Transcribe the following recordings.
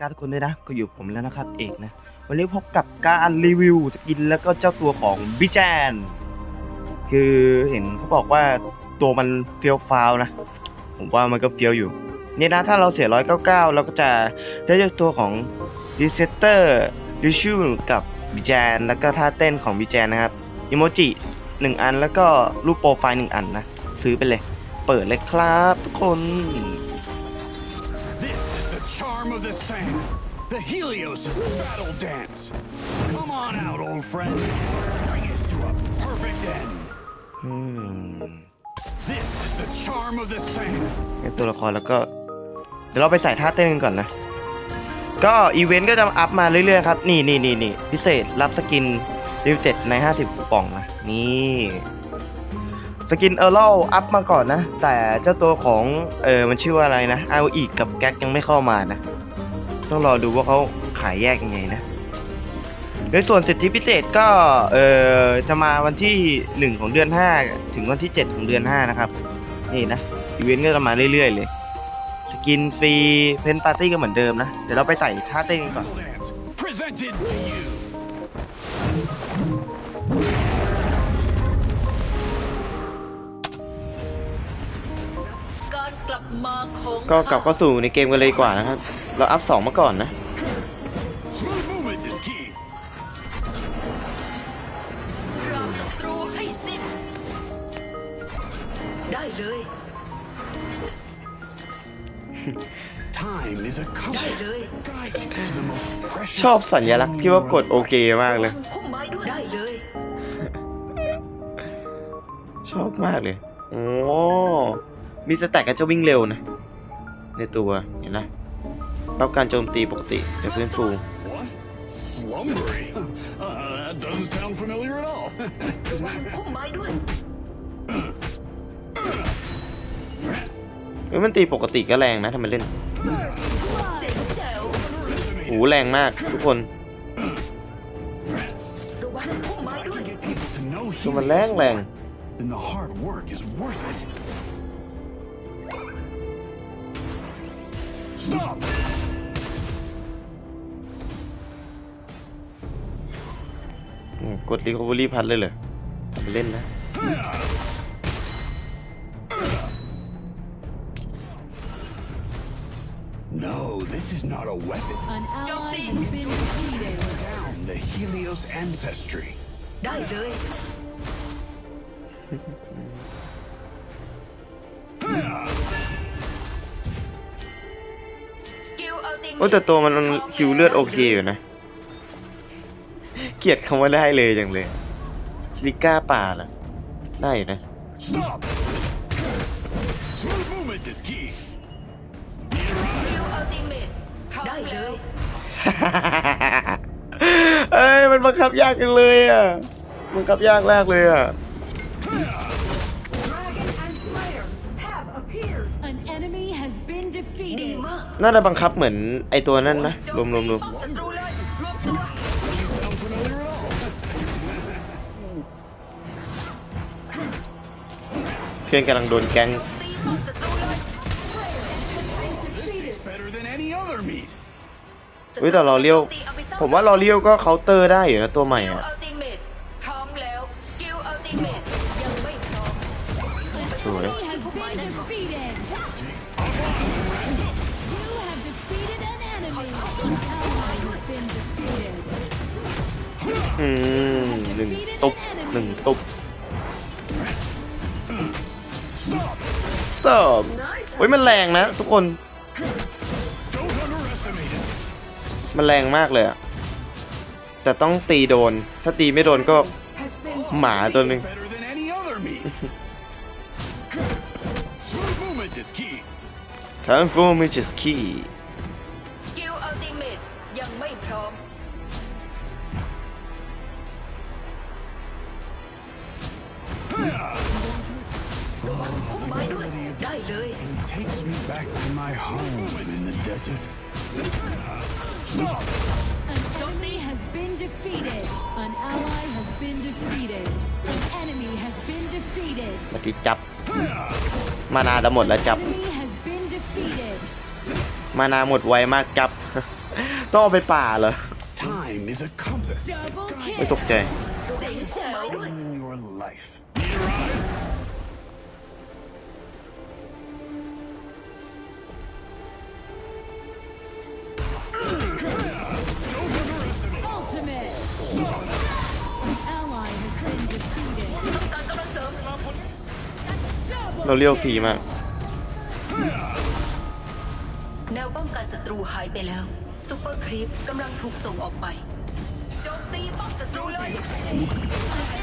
กาทุกคนด้วยนะ ก็อยู่ผมแล้วนะครับเอกนะ วันนี้พบกับการรีวิวสกินแล้วก็เจ้าตัวของบิแจน คือเห็นเขาบอกว่าตัวมันเฟี้ยวฟ้าวนะ ผมว่ามันก็เฟี้ยวอยู่เนี่ยนะถ้าเราเสีย199เราก็จะได้เจ้าตัวของดิเซเตอร์ดิชูกับบิแจน แล้วก็ท่าเต้นของบิแจนนะครับอิโมจิหนึ่งอันแล้วก็รูปโปรไฟล์หนึ่งอันนะ ซื้อไปเลย เปิดเลยครับทุกคน arm of the sand. The Helios' battle dance. Come on out, old friend. Bring it to a perfect end. อืม This is the charm of the sand. ในตัวละครแล้วก็เดี๋ยวเราไปใส่ท่าเต้นกันก่อนนะ ก็อีเวนต์ก็จะอัพมาเรื่อยๆครับ นี่นี่นี่นี่พิเศษรับสกินลิมิเต็ดใน 50คูปองนะ นี่ สกินเออร์ลอัพมาก่อนนะ แต่เจ้าตัวของเออมันชื่อว่าอะไรนะเอาอีกกับแก๊กยังไม่เข้ามานะ ต้องรอดูว่าเขาขายแยกยังไงนะโดยส่วนสิทธิพิเศษก็เออจะมาวันที่ 1 ของเดือน 5 ถึงวันที่ 7 ของเดือน 5 นะครับ นี่นะอีเวนต์ก็จะมาเรื่อยๆ เลย สกินฟรีเพนปาร์ตี้ก็เหมือนเดิมนะ เดี๋ยวเราไปใส่ท่าเต้นกันก่อน การกลับมาของก็กลับเข้าสู่ในเกมกันเลยดีกว่านะครับ เราอัพ2มาก่อนนะ Smooth movement is key. ราศัตรูให้สิ้นได้เลย Time is a ได้ compass. เลย Guide you to the most precious ชอบสัญลักษณ์ที่ว่ากดโอเคมากเลยพุ่มไม้ด้วยได้เลยชอบมากเลยโอ้ มีสแต็กก็จะวิ่งเร็วนะ ในตัวเห็นนะรับการโจมตีปกติจะฟื้นฟู Slumbery? That doesn't sound familiar at all. พุ่มไม้ด้วยเฮ้ยมันตีปกติก็แรงนะทำไมเล่นเจ๋งแจ๋วหูแรงมากทุกคนระวังพุ่มไม้ด้วย to know ตัวมันแรงแรง then the hard work is worth it. Stop! อืมกดรีคอเวอรี่พัดเลยเหรอทำไปเล่นนะ No, this is not a weapon. An ally Jumping. has been defeated. Down the Helios ancestry. ได้เลย โอ้แต่ตัวมันคิวเลือดโอเคอยู่นะ เกลียดคำว่าได้เลยจังเลยซิลิก้าป่าล่ะ ได้อยู่นะ Stop! Smooth movement is key. สกิลอัลติเมตได้เลยเอ้ยมันบังคับยากจังเลยอะบังคับยากมากเลยอะ น่าจะบังคับเหมือนไอตัวนั้นนะรวมรวมรวมป้อมศัตรูเลยรวมเพื่อนกำลังโดนแก๊งเฮ้ยแต่รอเลี้ยว ผมว่ารอเลี้ยวก็เคาน์เตอร์ได้อยู่นะตัวใหม่อะ อืมหนึ่งตุบหนึ่งตุบสตอปเฮ้ยมันแรงนะทุกคน Don't underestimate it. มันแรงมากเลยอะแต่ต้องตีโดน ถ้าตีไม่โดนก็หมาตัวหนึ่ง Better than any other meat. Smooth movement is key. Transform is key in the desert. Stop! An enemy has been defeated. An ally has been defeated. An enemy has been defeated. เมื่อกี้จับ มานาจะหมดแล้วจับ Enemy has been defeated. มานาหมดไวมากจับ ต้องเอาไปป่าเหรอ Time is a compass. Double ไม่ kill. ตกใจเจ๋งแจ๋ว In your life. เราเลี้ยวฟรี kill. มาก แนวป้องกันศัตรูหายไปแล้วซูเปอร์ครีปกำลังถูกส่งออกไปโจมตีป้อมศัตรูเลย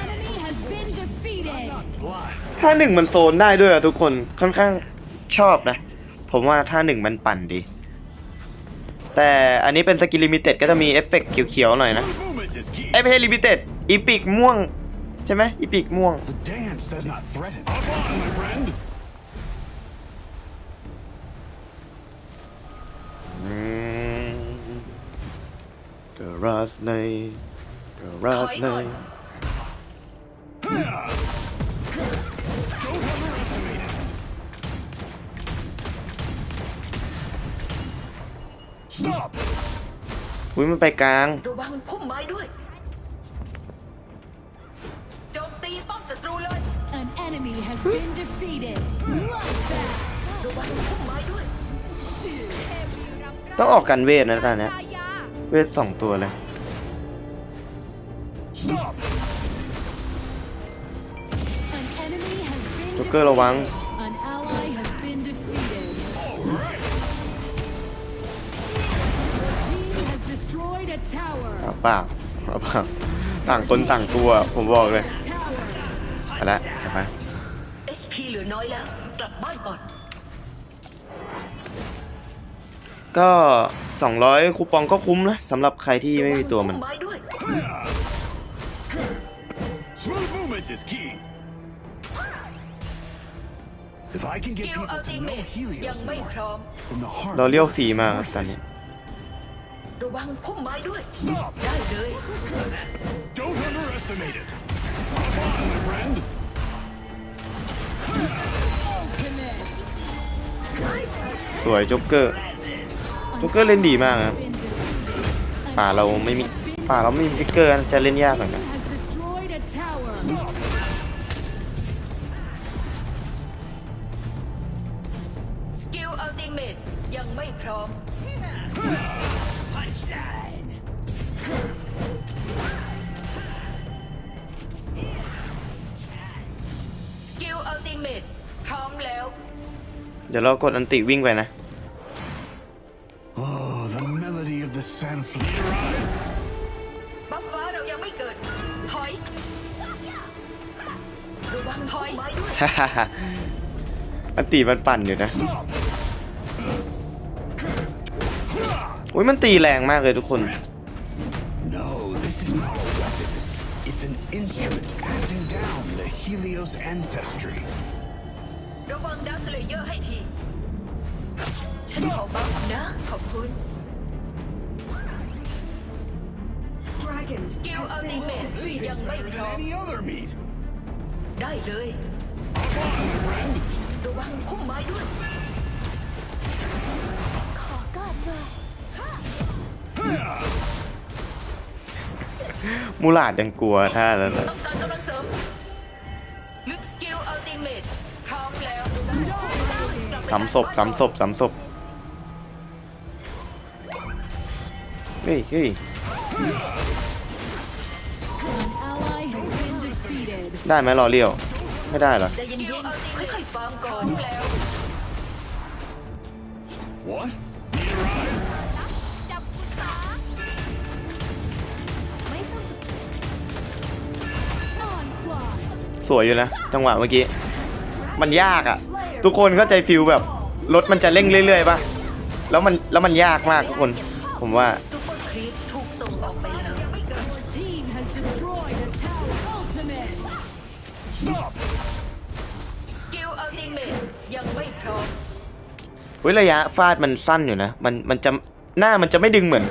Enemy has been defeated. Blood. ท่าหนึ่งมันโซนได้ด้วยอะทุกคนค่อนข้างชอบนะ ผมว่าท่าหนึ่งมันปั่นดี แต่อันนี้เป็นสกิลลิมิเต็ดก็จะมีเอฟเฟกต์เขียวๆหน่อยนะ Smooth movement is key. เอ้ยไม่ใช่ลิมิเต็ดอีพิกม่วง ใช่ไหมอีพิกม่วง The dance does not threaten. Up on, my friend. อืมกราสในกราสใน Don't underestimate it. Stop. อุ้ยมันไปกลาง ระวังพุ่มไม้ด้วย enemy has been defeated. Bloodbath. ระวังพุ่มไม้ด้วยต้องออกกันเวทนะตอนเนี้ยเวทสองตัวเลย Stop. An enemy has been จ็อกเกอร์ระวัง defeated. An ally has been defeated. Team has destroyed a tower. เอาเปล่าเอาเปล่าต่างคนต่างตัวผมบอกเลย Tower. ไปละไป HP เหลือน้อยแล้ว กลับบ้านก่อน ก็ 200 คูปองก็คุ้มนะสำหรับใครที่ไม่มีตัวมันระงพุ่ไม้ด้วย Smooth movement is key. If I ส can กิ get ล people อัล to ติเม know ทยัง Helios ไม่พร้อม in the heart เราเลี้ยว of ฟรีมากครับ the ตอนนี้ ระวังพุ่มไม้ด้วย Stop. ได้เลย Don't underestimate it. Up on, my friend. สวยจ็อกเกอร์จ็อกเกอร์เล่นดีมากครับป่าเราไม่มีป่าเราไม่มีจ็กเกอร์จะเล่นยากเหมือนกัน ดี๋ยวเรากดอันติวิ่งไปนะ Oh, the melody of the sandflute. บัฟฟ้าเรายังไม่เกิด ถอย ระวังถอยไม้ด้วยฮ่าฮ่าฮ่าอันติมันปั่นอยู่นะ Stop. อุ้ยมันตีแรงมากเลยทุกคน No, this is not a weapon. It's an instrument passing down the Helios ancestry. ระวังดักสเลเยอร์ให้ที ฉันขอบัฟนะ ขอบคุณสกิลอัลติเมทยังไม่พร้อม Any other meat. ได้เลย Up on, my friend. ระวังพุ่มไม้ด้วยมูลาดยังกลัวท่านั้นนะต้องการกำลังเสริมลึกสกิลอัลติเมทพร้อมแล้วสามศพสามศพสามศพ เฮ้ยเฮ้ย An ally has been defeated. ได้ไหมรอเลี้ยว ไม่ได้เหรอใจเย็นๆค่อยๆฟาร์มก่อนแล้ว What? จับกุศา Onslaught. สวยอยู่นะ จังหวะเมื่อกี้ มันยากอะ่ะ ทุกคนเข้าใจฟิลแบบ รถมันจะเร่งเรื่อยๆป่ะ แล้วมันแล้วมันยากมากทุกคน ผมว่าซูเปอ ร์ครีปถูกส่งออกไปแล้วยังไม่เกิด Your team has destroyed a tower. Ultimate. Stop. สกิลอัลติเมทยังไม่พร้อมเฮ้ยระยะฟาดมันสั้นอยู่นะ มันมันจะหน้ามันจะไม่ดึงเหมือน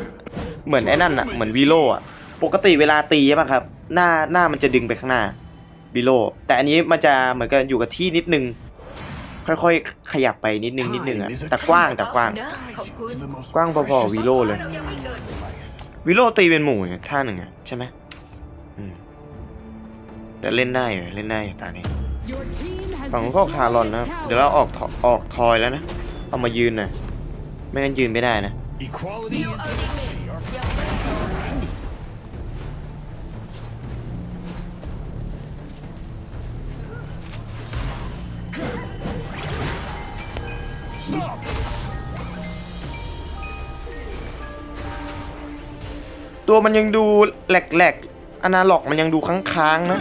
เหมือนไอ้นั่นอะเหมือนวีโลอะปกติเวลาตีใช่ป่ะครับ หน้าหน้ามันจะดึงไปข้างหน้าวีโลแต่อันนี้มันจะเหมือนกับอยู่กับที่นิดนึง ค่อยๆ ขยับไปนิดนึงนิดนึงอะแต่กว้างแต่กว้าง นะขอบคุณ To the most กว้างพอ precious ๆวีโลเลย เรายังไม่เกิด วิโรตีเป็นหมู่เนี่ยท่าหนึ่งอะใช่ไหมอืมแต่เล่นได้อยู่เล่นได้อยู่ตานี้ฝั่งก็ออกทารอนนะ เดี๋ยวเราออกออกทอยแล้วนะ เอามายืนนะไม่งั้นยืนไม่ได้นะ ตัวมันยังดูแหลกๆอนาล็อกมันยังดูค้างๆนะ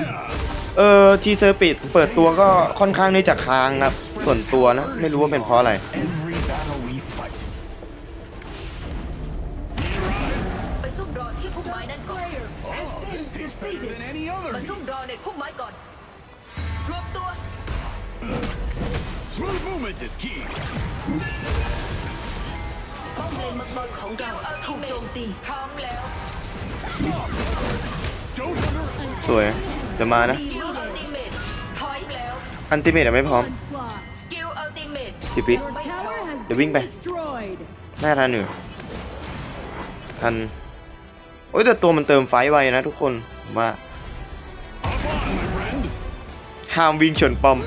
เออทีเซอร์ปิดเปิดตัวก็ค่อนข้างที่จะค้างครับส่วนตัวนะ ไม่รู้ว่าเป็นเพราะอะไร Every battle we fight. ไปซุ่มรอที่พุ่มไม้นั่นก่อน Oh, this tastes better than any other มาซุ่ม meat. รอในพุ่มไม้ก่อน รวมตัว Smooth movement is key. ป้อมเลนมังกรของเราถูกโจมตี พร้อมแล้ว Stop! Don't under สวยจะมานะอันติเมตยังไม่พร้อมสิบวิเดี๋ยววิ่งไปน่าทันอยู่ทันโอ้ยแต่ตัวมันเติมไฟไวนะทุกคนมาห้ามวิ่งชนปอม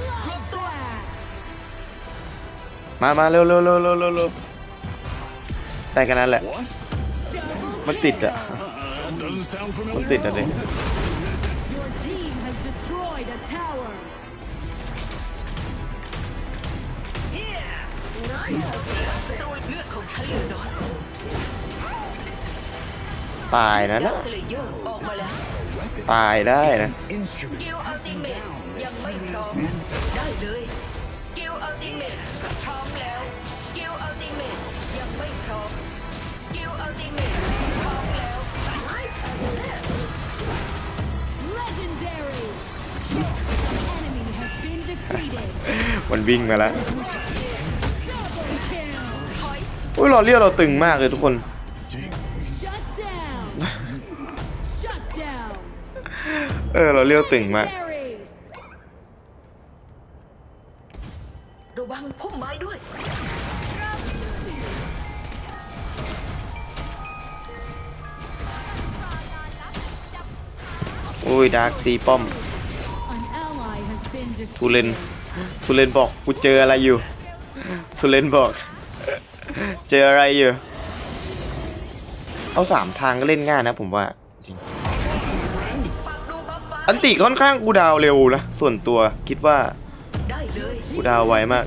มามาเร็วเร็วเร็วเร็วเร็วแต่กันนั้นแหละ มันติดอะ มัน familiar. ติดอะเด็ Your team has destroyed a tower. ศัตรูเลือดของฉันเหลือน้อยตายนะดานะวสเลเยอร์ออกมาแล้ว ตายได้นะ สกิลอัลติเมทยังไม่พร้อมได้เลย สกิลอัลติเมทพร้อมแล้ว สกิลอัลติเมทยังไม่พร้อม สกิลอัลติเมท มันวิ่งมาแล้ว Double kill. ถอยอุ้ยเราเรียกเราตึงมากเลยทุกคน Shut down. Shut down. เออเราเรียกตึงมาก Legendary. ระวังพุ่มไม้ด้วย อุ้ยดาร์กตีป้อม ทูเลนทูเลนบอกกูเจออะไรอยู่ทูเลนบอก เจออะไรอยู่ เอาสามทางก็เล่นง่ายนะผมว่าจริงอันติค่อนข้างกูดาวเร็วนะ ส่วนตัวคิดว่ากูดาวไวมาก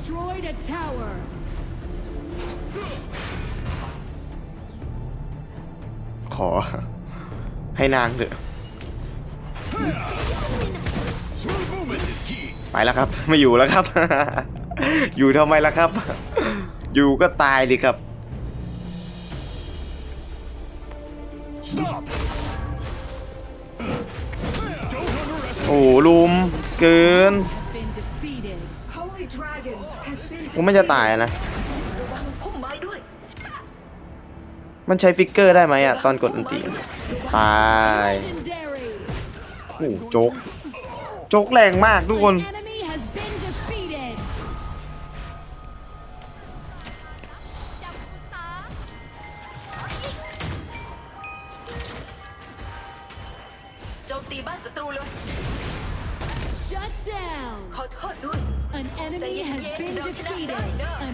ขอให้นางเถอะ ไปแล้วครับ ไม่อยู่แล้วครับ อยู่ทำไมล่ะครับ อยู่ก็ตายดิครับ โอ้ลุมเกินผมไม่จะตายนะมันใช้ฟิกเกอร์ได้ไหมอะตอนกดอันติตายโอ้โจกโจกแรงมากทุกคน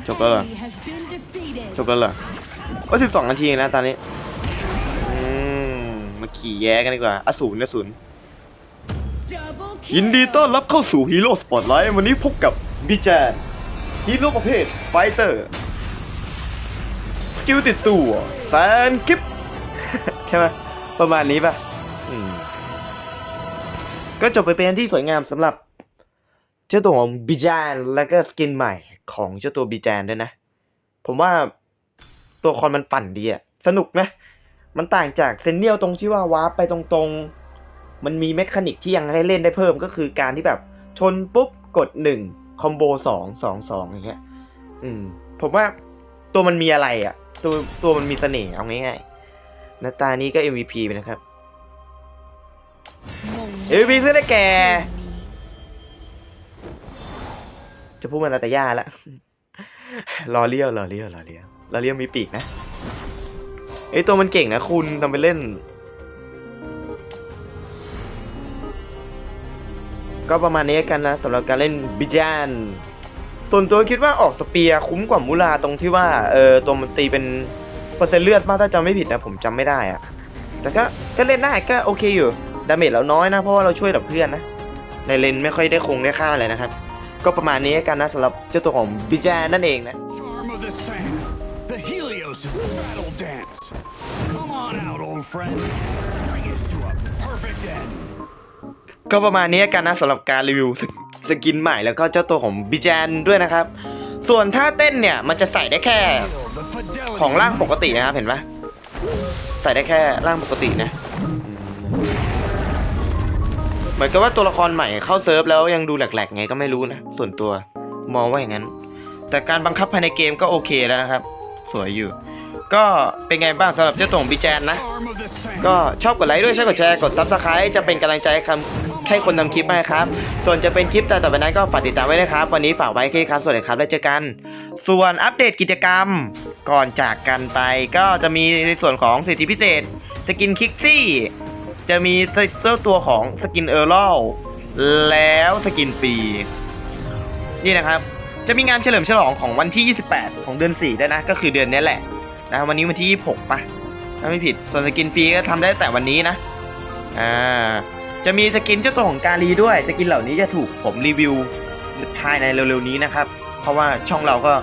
จบแล้วเหรอ enemy has been defeated. จบแล้วเหรอโอ้สิบสองนาทีนะตอนนี้อืมมาขี่แย้กันดีกว่าอสูรอสูร Double ยินดีต้อน kill. รับเข้าสู่ฮีโร่สปอตไลท์วันนี้พบกับบิแจนฮีโร่ประเภทไฟเตอร์สกิลติดตัวแซนกิฟใช่ไหมประมาณนี้ป่ะอืมก็จบไปเป็นที่สวยงามสำหรับ เจ้าตัวของบิจานแล้วก็สกินใหม่ของเจ้าตัวบิจานด้วยนะ ผมว่าตัวคอนมันปั่นดีอะสนุกนะ มันต่างจากเซนเนียลตรงที่ว่าวาร์ปไปตรงๆ มันมีเมคานิกที่ยังให้เล่นได้เพิ่มก็คือการที่แบบชนปุ๊บกด1คอมโบ2 2 2อย่างเงี้ยอืม ผมว่าตัวมันมีอะไรอะตัวตัวมันมีเสน่ห์เอาง่ายๆนาตานี้ก็ MVP ไปนะครับ MVP เสื้อได้แก่ จะพูดมันนาตย่าละรอเลี้ยวรอเลี้ยวรอเลี้ยวรอเลี้ยวมีปีกนะไอตัวมันเก่งนะคุณทำไปเล่น ก็ประมาณนี้กันนะสำหรับการเล่นบิจานส่วนตัวคิดว่าออกสเปียคุ้มกว่ามูลาตรงที่ว่าเออตัวมันตีเป็นเปอร์เซ็นต์เลือดมากถ้าจำไม่ผิดนะผมจำไม่ได้อะแต่ก็ก็เล่นได้ก็โอเคอยู่ดาเมจเราน้อยนะเพราะว่าเราช่วยดับเพื่อนนะในเลนไม่ค่อยได้คงได้ค่าอะไรนะครับ ก็ประมาณนี้กันนะสำหรับเจ้าตัวของบิจานนั่นเองนะ Charm of the sand. The Helios' battle dance. Come on out, old friend. Bring it to a perfect end. ก็ประมาณนี้กันนะสำหรับการรีวิวสกสกินใหม่แล้วก็เจ้าตัวของบิจานด้วยนะครับ ส่วนท่าเต้นเนี่ยมันจะใส่ได้แค่ Feel the fidelity ของร่างปกตินะครับเห็นปะใส่ได้แค่ร่างปกตินะ เหมือนกับว่าตัวละครใหม่เข้าเซิร์ฟแล้วยังดูแหลกๆไงก็ไม่รู้นะ ส่วนตัวมองว่าอย่างนั้น แต่การบังคับภายในเกมก็โอเคแล้วนะครับ สวยอยู่ ก็เป็นไงบ้างสำหรับเจ้าตัวของบิจนนะ ก็ชอบกดไลค์ด้วยใช่กดแชร์กดซับสไครต์จะเป็นกำลังใจให้คำให้คนทำคลิปให้ครับ ส่วนจะเป็นคลิปแต่ต่อไปนั้นก็ฝากติดตามไว้นะครับ วันนี้ฝากไว้แค่ครับสวัสดีครับแล้วเจอกัน ส่วนอัปเดตกิจกรรมก่อนจากกันไป ก็จะมีในส่วนของสิทธิพิเศษ สกินคิกซี่ จะมีเจ้าตัวของสกินเออร์ลแล้วสกินฟรี นี่นะครับ จะมีงานเฉลิมฉลองของวันที่ 28 ของเดือน4ด้วยนะ ก็คือเดือนนี้แหละนะวันนี้วันที่ 26ปะถ้าไม่ผิด ส่วนสกินฟรีก็ทำได้แต่วันนี้นะ อ่า จะมีสกินเจ้าตัวของกาลีด้วย สกินเหล่านี้จะถูกผมรีวิวภายในเร็วๆนี้นะครับ เพราะว่าช่องเราก็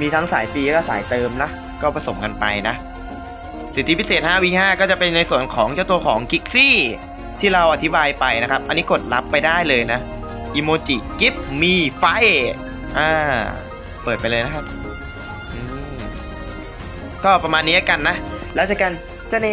มีทั้งสายฟรีก็สายเติมนะ ก็ผสมกันไปนะ สิทธิพิเศษ 5v5 ก็จะเป็นในส่วนของเจ้าตัวของกิกซี่ที่เราอธิบายไปนะครับ อันนี้กดรับไปได้เลยนะอิโมจิกิฟมีไฟอ่าเปิดไปเลยนะครับ ก็ประมาณนี้กันนะ แล้วเจอกันเจ้าเน